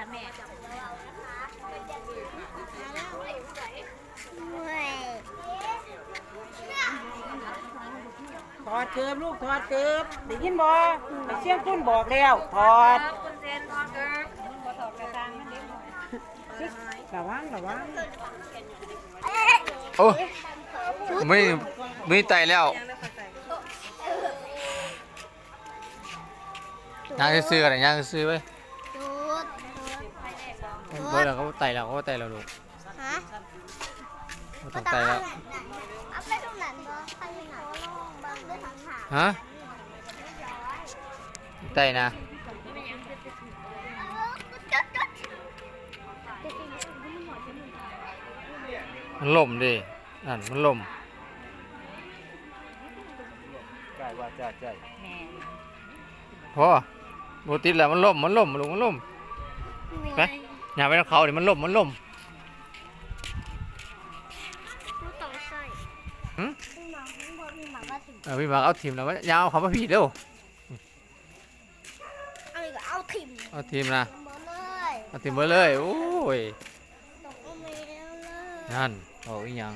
จ้ะแม่ถอดเกิบลูกถอดเกิบได้ยินบ่ไปเชียงคุณบอกแล้วถอดคุณเซนทอเกิร์บ่ถอดกระซังมันเด็กหน่อยระวังระวังโอ้ไม่ไม่ไตแล้วย่างซื้อๆกันย่างซื้อๆไว้จุด เบอร์แล้วเขาไตแล้วเขาไตแล้วลูกฮะเขาต้องไตแล้วเอาไปตรงนั้นบ่ไปตรงไหนบางด้วยทางหาฮะไตนะจุดจุดมันล่มดินั่นมันล่มใช่ว่าจ้าใช่แม่พอโบติดแล้วมันล่มมันล่มลูกมันล่ม ไปอย่าไปทางเขาดิมันล่มมันล่มลูกต้องใส่หึพี่หมอพี่หมอพี่หมอก็ถึงเออพี่มาเอาทีมแล้วว่ายาวเขามาพี่เร็วเอาอีกเอาถิ่มเอาทีมนะหมดเลยเอาทีมมาเลยโอ้ยตกเอาเมลเลยนั่นโอ้ยหยัง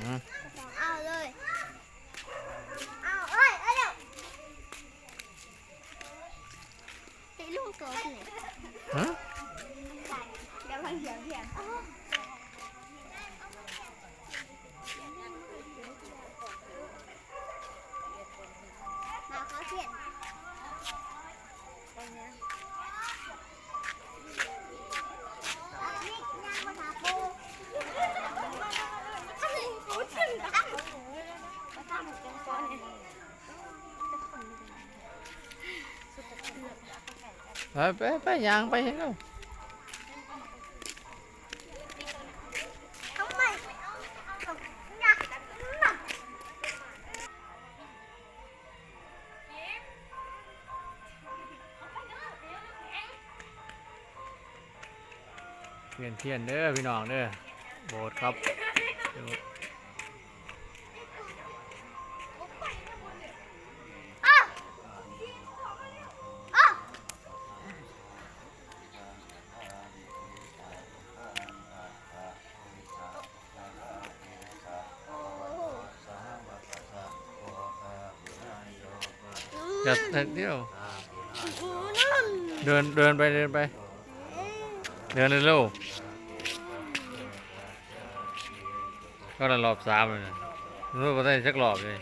ไปไปไปยางไปเร็วทำไมไม่เอาเขียนเขียนเทียนเด้อพี่น้องเด้อโบสถ์ครับ อย่าเดี๋ยวเดินเดินไปเดินไป เดินเร็วๆก็ระรอบสามเลยนะรู้ว่าได้สักรอบเลย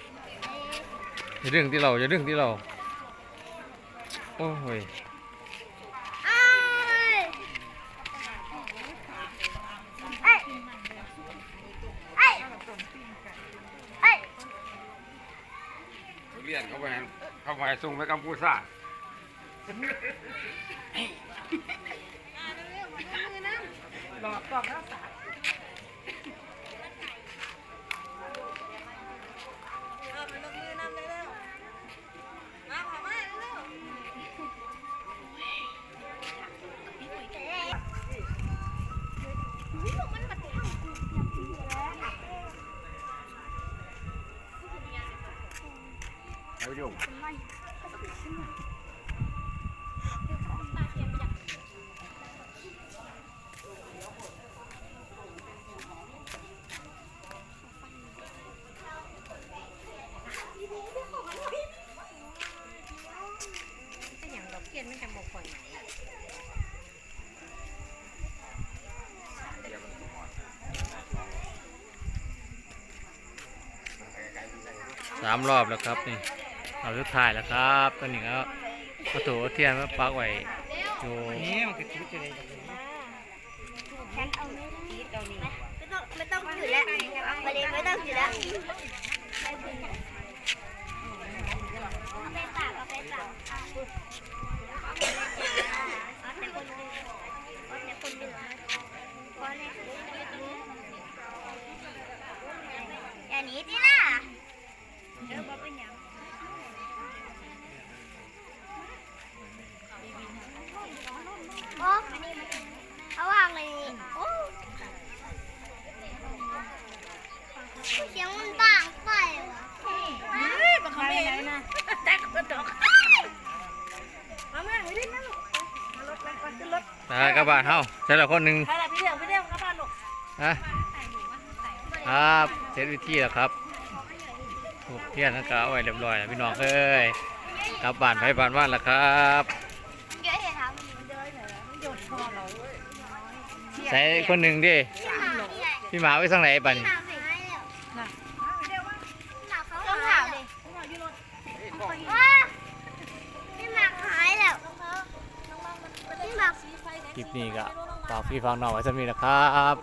อย่าดึงที่เราอย่าดึงที่เรา โอ้ย ไปส่งไปกัมพูชาหลอกกล่องแล้วสา นสามรอบแล้วครับนี่ เอาสุดท้ายแล้วครับตอนนี้ก็ประตูเทียนมาปักไว้อยู่นี่มันคือชีวิตจะได้ฉันเอาไม่ได้ทีเรานี่ไม่ต้องไม่ต้องจุดแล้วประเด็นไม่ต้องจุดแล้วเอาไปปากเอาไปปาก เสียงมันบางไปว่ะเฮ้ยบ่เขาไม่ไหนนะแต่ก็ดอกมาเมื่อไม่ได้นะลูกมารถไปก่อนขึ้นรถไปตากระบาดเฮาใช่ละคนหนึ่งใครล่ะพี่เลี้ยงพี่เลี้ยงกลับบ้านลูกนะครับเสร็จวิธีแล้วครับถูกเทียนแล้วก็เอาไว้เรียบร้อยแล้วพี่น้องเอ้ยกลับบ้านไปบ้านว่านแล้วครับเยอะเห็นทำมันเดินเหรอใส่คนหนึ่งดิพี่หมาพี่ใหญ่พี่หมาไว้ทางไหนบัด นพี่หมาหายแล้วพี่หมาเขาต้องถามเลยพี่หมาหายแล้วพี่หมาคลิปนี้ก็ฝากพี่ฟังน้องไว้สักนิดนะครับ